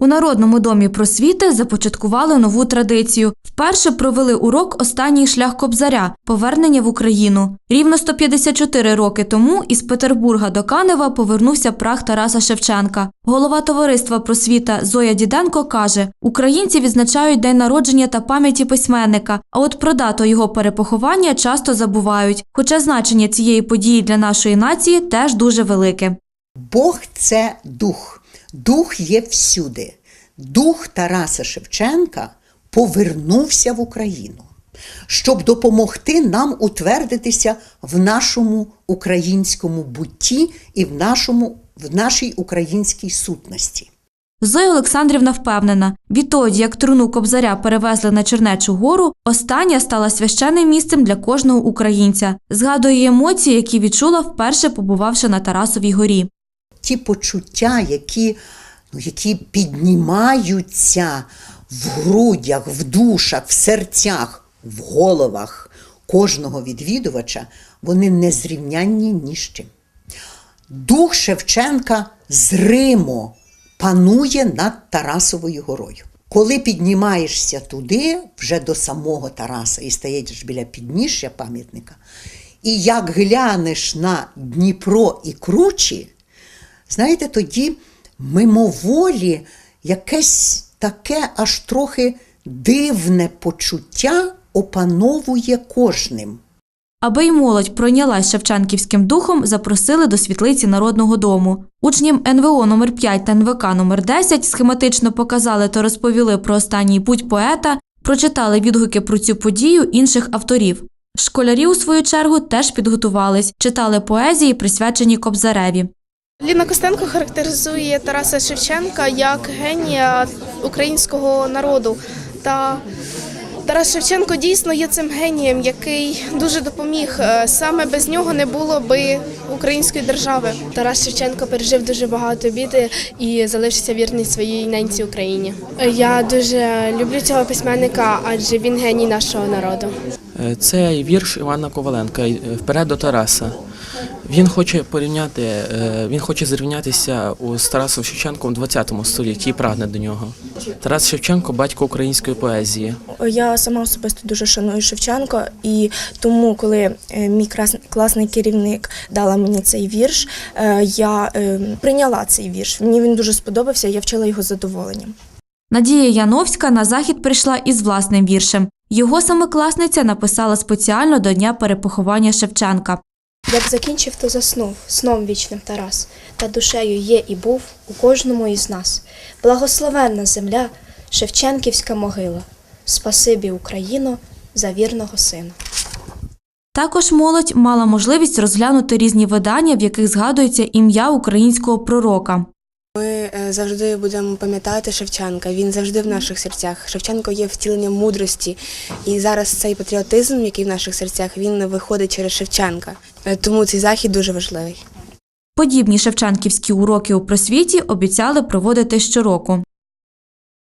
У Народному домі просвіти започаткували нову традицію. Вперше провели урок Останній шлях Кобзаря повернення в Україну. Рівно 154 роки тому із Петербурга до Канева повернувся прах Тараса Шевченка. Голова товариства просвіта Зоя Діденко каже: українці відзначають день народження та пам'яті письменника, а от про дату його перепоховання часто забувають. Хоча значення цієї події для нашої нації теж дуже велике. Бог це дух. Дух є всюди. Дух Тараса Шевченка повернувся в Україну, щоб допомогти нам утвердитися в нашому українському бутті і в, нашому, в нашій українській сутності. Зоя Олександрівна впевнена, відтоді, як труну Кобзаря перевезли на Чернечу гору, остання стала священним місцем для кожного українця. Згадує емоції, які відчула вперше побувавши на Тарасовій горі. Ті почуття, які, ну, які піднімаються в грудях, в душах, в серцях, в головах кожного відвідувача, вони незрівнянні ні з чим. Дух Шевченка зримо панує над Тарасовою горою. Коли піднімаєшся туди, вже до самого Тараса, і стаєш біля підніжжя пам'ятника, і як глянеш на Дніпро і кручі, знаєте, тоді мимоволі якесь таке аж трохи дивне почуття опановує кожним. Аби й молодь пройнялась шевченківським духом, запросили до світлиці Народного дому. Учням НВО номер 5 та НВК номер 10 схематично показали та розповіли про останній путь поета, прочитали відгуки про цю подію інших авторів. Школярі, у свою чергу, теж підготувались, читали поезії, присвячені Кобзареві. Ліна Костенко характеризує Тараса Шевченка як генія українського народу. Та Тарас Шевченко дійсно є цим генієм, який дуже допоміг. Е, Саме без нього не було би української держави. Тарас Шевченко пережив дуже багато біди і залишився вірний своїй ненці Україні. Я дуже люблю цього письменника, адже він геній нашого народу. Е, Це вірш Івана Коваленка е, Вперед до Тараса. Він хоче порівняти, е, він хоче зрівнятися у- з Тарасом Шевченком у 20 столітті і прагне до нього. Тарас Шевченко батько української поезії. Я сама особисто дуже шаную Шевченка, і тому, коли е, мій класний керівник дала мені цей вірш, е, я прийняла цей вірш. Мені він дуже сподобався, я вчила його з задоволенням. Надія Яновська на захід прийшла із власним віршем. Його семикласниця написала спеціально до дня перепоховання Шевченка. Як закінчив, то заснув сном вічним Тарас, та душею є і був у кожному із нас. Благословенна земля, Шевченківська могила. Спасибі Україно за вірного сина. Також молодь мала можливість розглянути різні видання, в яких згадується ім'я українського пророка. Ми е, завжди будемо пам'ятати Шевченка. Він завжди в наших серцях. Шевченко є втіленням мудрості, і зараз цей патріотизм, який в наших серцях, він виходить через Шевченка. Е, Тому цей захід дуже важливий. Подібні шевченківські уроки у просвіті обіцяли проводити щороку.